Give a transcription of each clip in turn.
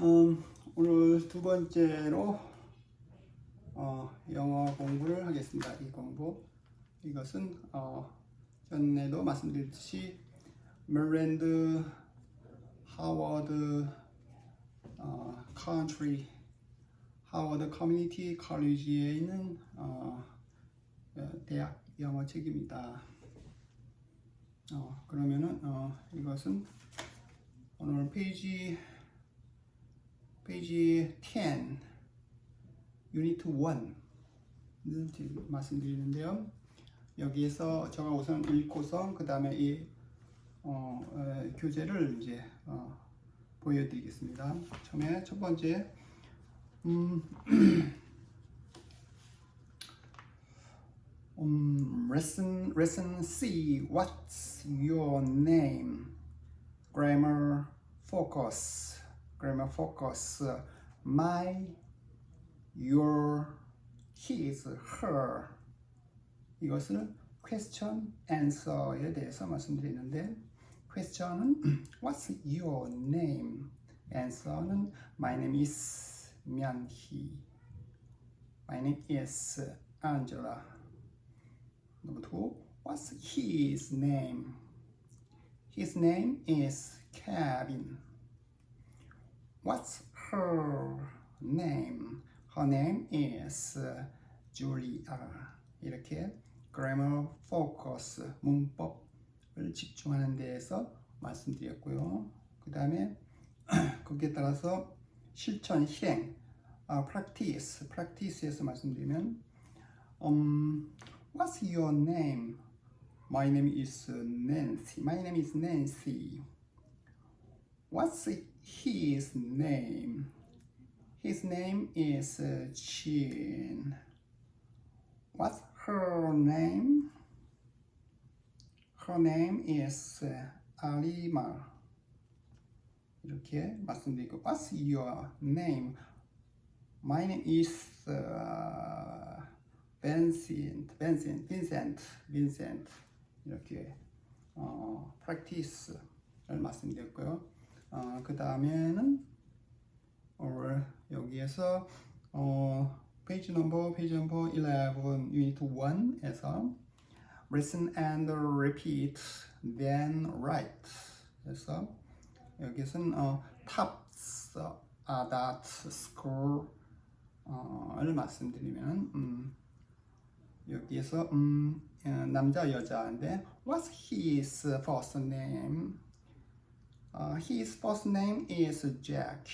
음, 오늘 두 번째로 어, 영어 공부를 하겠습니다. 이 공부 이것은 어, 전에도 말씀드렸듯이 메랜드 하워드 어, 컨트리 하워드 커뮤니티 컬리지에 있는 어, 대학 영어 책입니다. 어, 그러면은 어, 이것은 오늘 페이지 페이지 10 유니트 1을 지금 말씀드리는데요. 여기에서 제가 우선 읽고서 그 다음에 이 어, 어, 교재를 이제 어, 보여드리겠습니다. 처음에 첫 번째 음, 음, lesson lesson C What's your name? Grammar focus. Grammar focus. My, your, his, her. 이것을 question, answer에 대해서 말씀드리는데 question은 What's your name? answer는 My name is 면희. My name is Angela. Number two, what's his name? His name is Kevin. What's her name? Her name is Julia. 이렇게 grammar focus 문법을 집중하는 데에서 말씀드렸고요. 그 다음에 거기에 따라서 실천 실행 아, practice practice에서 말씀드리면 음, What's your name? My name is Nancy. My name is Nancy. What's his name? His name is uh, Chin. What's her name? Her name is uh, Alima. 이렇게 말씀드리고 What's your name? My name is uh, Vincent, Vincent, Vincent, Vincent 이렇게 어, practice를 말씀드렸고요. 어, 그 다음에는 여기에서 어, 페이지 넘버 페이지 넘버 11 유니트 1에서 listen and repeat then write 그래서 여기서는 어, tops adult school 어, 를 말씀드리면 음, 여기에서 음, 어, 남자 여자인데 What's his first name? Uh, his first name is Jack.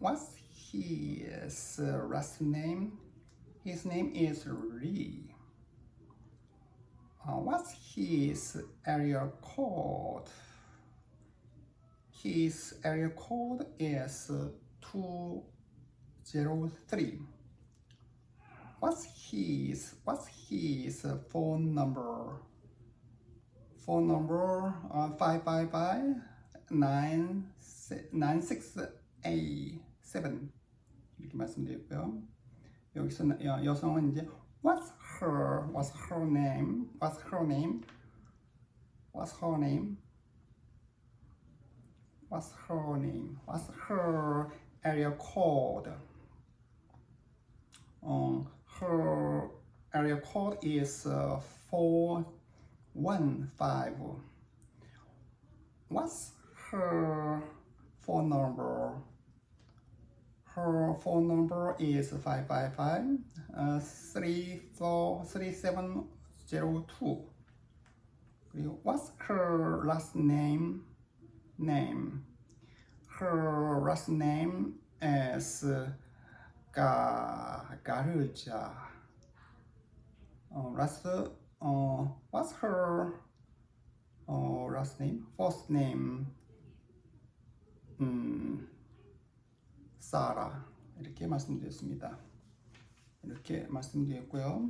What's his last name? His name is Lee. Uh, what's his area code? His area code is 203. What's his What's his phone number? Phone number uh, five five five nine nine six eight seven 이렇게 말씀드렸고요. 여기서 여, 여성은 이제 What's her What's her name? What's her name? What's her name? What's her name? What's her area code? Um, her area code is uh, one five. What's her phone number? Her phone number is five five five uh, three four three seven zero two. What's her last name? Name. Her last name is Ga Garuja. Uh, last 어 what's her 어 last name? First name 음 사라 이렇게 말씀드렸습니다. 이렇게 말씀드렸고요.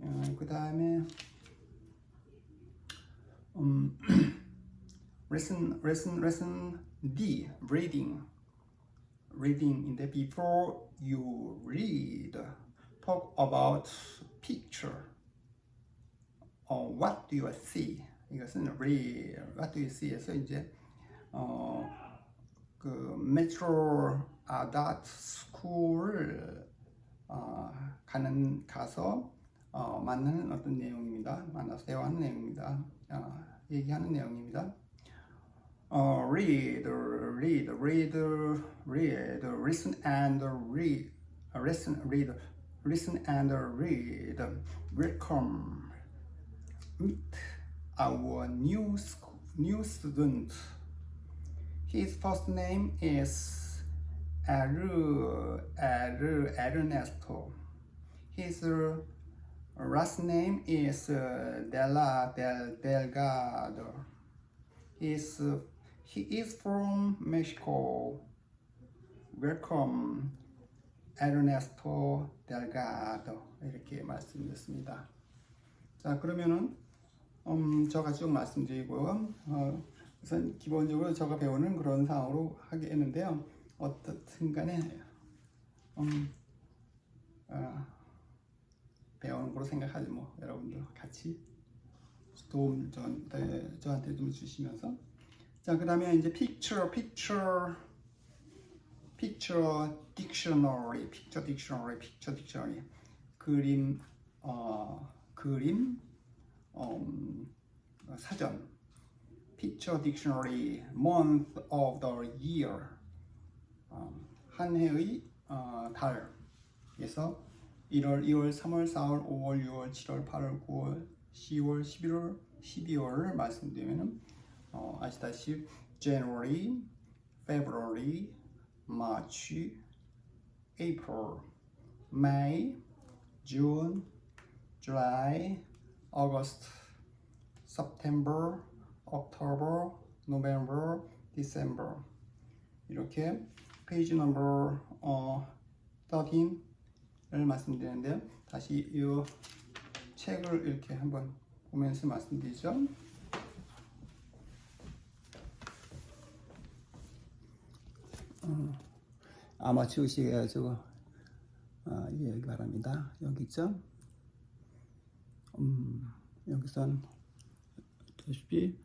어, 그 다음에 음 lesson lesson lesson D reading reading in the before you read talk about picture 어, what do you see 이것은 read what do you see에서 이제 어, 그 메트로 아다트 스쿨을 어, 가는 가서 어, 만나는 어떤 내용입니다. 만나서 대화하는 내용입니다. 어, 얘기하는 내용입니다. 어, read, read, read, read, listen and read, listen, read, listen and read. Welcome. Meet our new new student. His first name is Er, Er, Ernesto. His last name is uh, Della Del Delgado. He's, he is from Mexico. Welcome, Ernesto Delgado. 이렇게 말씀드렸습니다. 자, 그러면은 음, 저가 쭉 말씀드리고요. 어, 우선 기본적으로 저가 배우는 그런 상황으로 하게 했는데요. 어떻든 간에 음, 어, 배우는 거로 생각하지 뭐 여러분들 같이 도움 저한테, 저한테 좀 주시면서 자 그 다음에 이제 picture picture picture dictionary picture dictionary picture dictionary 그림 어 그림 음, 사전 picture dictionary month of the year 어, 한 해의 어, 달에서 1월, 2월, 3월, 4월, 5월, 6월, 7월, 8월, 9월, 10월, 11월, 12월을 말씀드리면은 어, 아시다시피 January, February, March, April, May, June, July, August, September, October, November, December 이렇게 페이지 넘버 어, 13을 말씀드리는데요. 다시 이 책을 이렇게 한번 보면서 말씀드리죠. 어, 아마 지우시가지고 어, 이해하기 바랍니다. 여기 있죠? 음, 여기선 보시피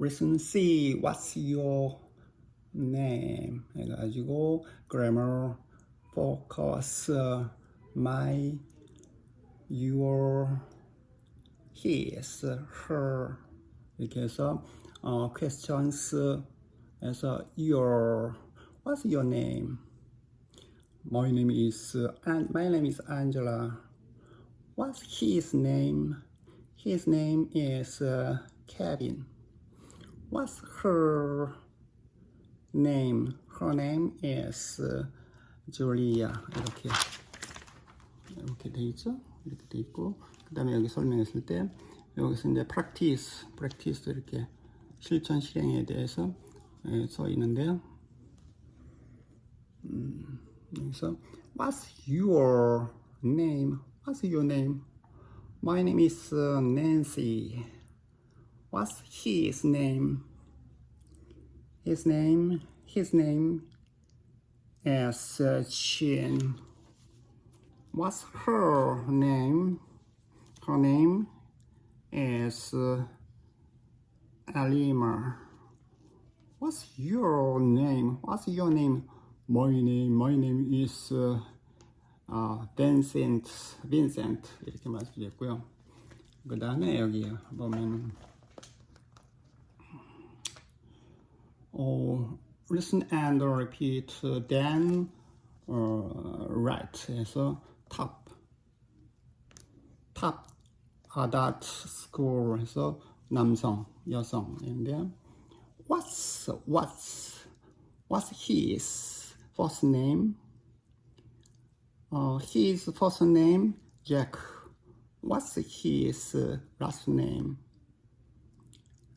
listen see what's your name 해가지고 grammar focus my your his her 이렇게 해서 어, questions에서 your what's your name my name is my name is Angela what's his name his name is uh, Kevin what's her name. Her name is uh, Julia. 이렇게 이렇게 돼 있죠? 이렇게 돼 있고 그 다음에 여기 설명했을 때 여기서 이제 practice, practice 이렇게 실천 실행에 대해서 예, 써 있는데요. 음, So, what's your name? What's your name? My name is uh, Nancy. What's his name? His name, his name is uh, Chin. What's her name? Her name is uh, Alima. What's your name? What's your name? My name, my name is uh, uh, Vincent. Vincent 이렇게 말씀드렸고요. 그 다음에 여기 보면 어, listen and repeat, then 어, write 해서 top, top adult school 해서 남성, 여성인데 what's what's what's his first name? Uh, 어, his first name Jack. What's his uh, last name?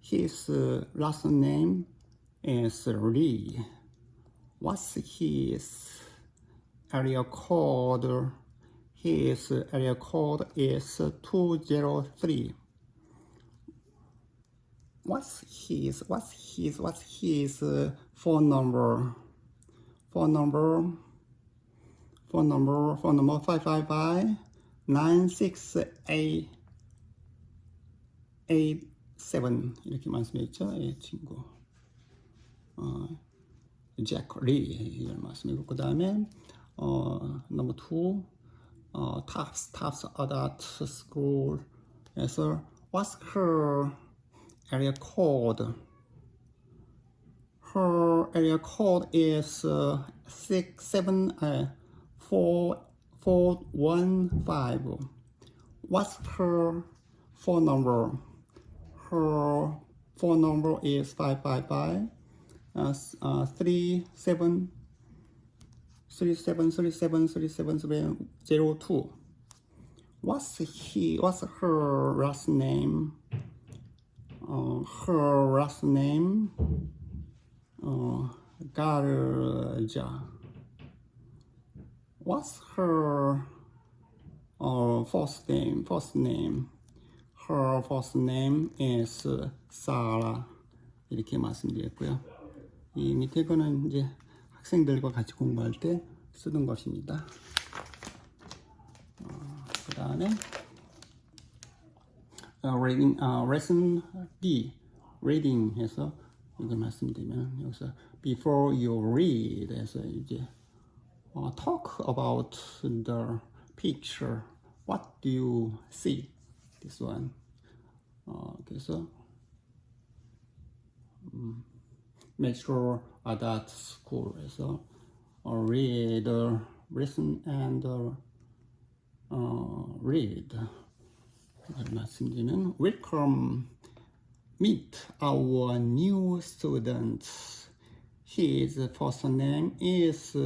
His uh, last name is Lee. What's his area code? His area code is 203. What's his, what's his, what's his uh, phone number? Phone number, phone number, phone number 555 968 87 이렇게 말씀했죠, 이 친구. 어, Jack Lee 이런 말씀이고 그 다음에 어 number two 어 Tops Tops Adult School에서 what's her area code? Her area code is uh, six seven uh, four four one five. What's her phone number? Her phone number is five five five uh, uh, three seven three seven three seven three seven seven zero two. What's he? What's her last name? Uh, her last name? Uh, Garja. What's her uh, first name? First name. Her first name is Sarah. 이렇게 말씀드렸고요. 이 밑에 거는 이제 학생들과 같이 공부할 때 쓰는 것입니다. 그 다음에 어, reading, 어, lesson B reading 해서 이거 말씀드리면 여기서 before you read 해서 이제 어, talk about the picture what do you see this one 어, 그래서 음, make sure that school에서 어, read listen and 어, read 이걸 말씀드리면 welcome meet our new student his first name is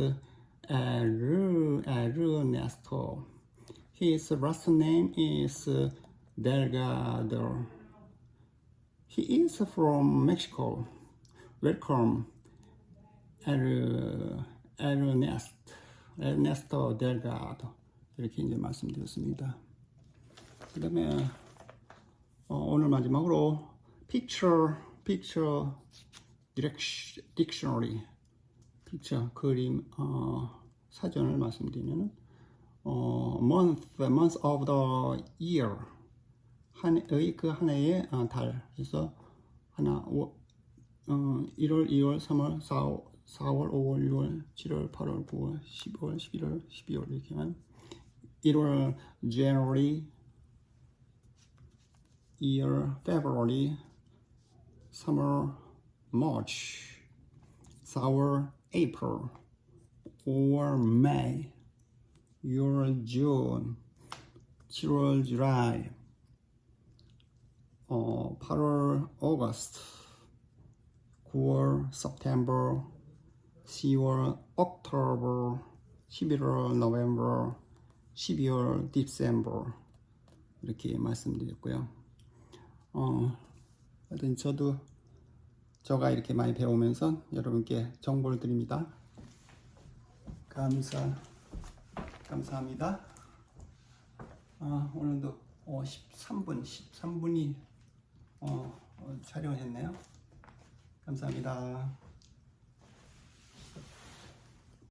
Eru- Ernesto his last name is Delgado he is from Mexico welcome Er- Ernest Ernesto Delgado 이렇게 이제 말씀드렸습니다. 그 다음에 어, 오늘 마지막으로 picture, picture dictionary, picture 그림 어, 사전을 말씀드리면 어, month, month of the year 한 해의 그 한 해의 어, 달 그래서 하나 오, 어, 1월, 2월, 3월, 4월, 4월, 5월, 6월, 7월, 8월, 9월, 10월, 11월, 12월 이렇게만 1월 January, year February, summer March, 4월 April, 5월 May, 6월 June, 7월 July, 어, 8월 August, 9월 September, 10월 October, 11월 November, 12월 December 이렇게 말씀드렸고요. 어, 하여튼 저도 저가 이렇게 많이 배우면서 여러분께 정보를 드립니다. 감사 감사합니다. 아, 오늘도 어, 13분 13분이 어, 어, 촬영을 했네요. 감사합니다.